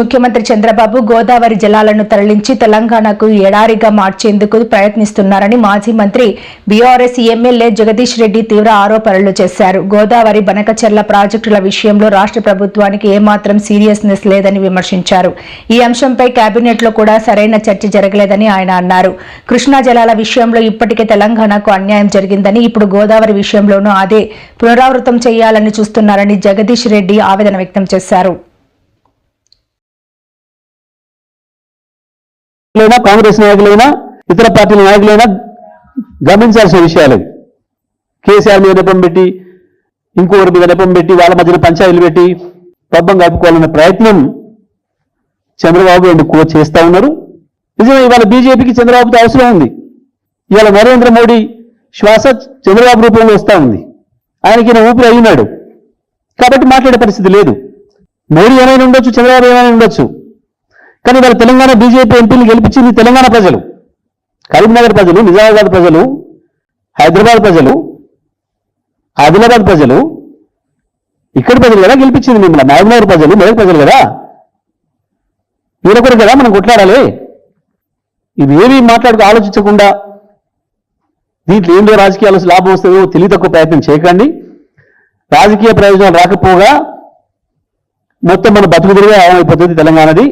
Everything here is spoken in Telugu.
ముఖ్యమంత్రి చంద్రబాబు గోదావరి జలాలను తరలించి తెలంగాణకు ఎడారిగా మార్చేందుకు ప్రయత్నిస్తున్నారని మాజీ మంత్రి బీఆర్ఎస్ ఎమ్మెల్యే జగదీష్ రెడ్డి తీవ్ర ఆరోపణలు చేశారు. గోదావరి బనకచెర్ల ప్రాజెక్టుల విషయంలో రాష్ట్ర ప్రభుత్వానికి ఏమాత్రం సీరియస్నెస్ లేదని విమర్శించారు. ఈ అంశంపై కేబినెట్లో కూడా సరైన చర్చ జరగలేదని ఆయన అన్నారు. కృష్ణా జలాల విషయంలో ఇప్పటికే తెలంగాణకు అన్యాయం జరిగిందని ఇప్పుడు గోదావరి విషయంలోనూ అదే పునరావృతం చేయాలని చూస్తున్నారని జగదీష్ రెడ్డి ఆవేదన వ్యక్తం చేశారు. నాయకులైనా కాంగ్రెస్ నాయకులైనా ఇతర పార్టీల నాయకులైనా గమనించాల్సిన విషయాలు కేసీఆర్ మీద నెపం పెట్టి ఇంకొకరి మీద నెపం పెట్టి వాళ్ళ మధ్యన పంచాయతీలు పెట్టి పబ్బం కలుపుకోవాలనే ప్రయత్నం చంద్రబాబు అండ్ కో చేస్తూ ఉన్నారు. నిజమే ఇవాళ బీజేపీకి చంద్రబాబుతో అవసరం ఉంది. ఇవాళ నరేంద్ర మోడీ శ్వాస చంద్రబాబు రూపంలో వస్తూ ఉంది. ఆయనకి ఊపిరి అయినాడు? కాబట్టి మాట్లాడే పరిస్థితి లేదు. మోడీ ఏమైనా ఉండొచ్చు చంద్రబాబు ఏమైనా ఉండొచ్చు? కానీ వాళ్ళ తెలంగాణ బీజేపీ ఎంపీని గెలిపించింది తెలంగాణ ప్రజలు. కరీంనగర్ ప్రజలు నిజామాబాద్ ప్రజలు హైదరాబాద్ ప్రజలు ఆదిలాబాద్ ప్రజలు ఇక్కడ ప్రజలు కదా గెలిపించింది మిమ్మల్ని మహబూబ్నగర్ ప్రజలు మెదక్ ప్రజలు కదా? వీరొకరు కదా మనం కొట్లాడాలి? ఇవేమీ మాట్లాడుకు ఆలోచించకుండా దీంట్లో ఏంటో రాజకీయాలు లాభం వస్తుందో తెలివి తక్కువ ప్రయత్నం చేయకండి. రాజకీయ ప్రయోజనాలు రాకపోగా మొత్తం మన బతుకుదురుగా అయిపోతుంది తెలంగాణది.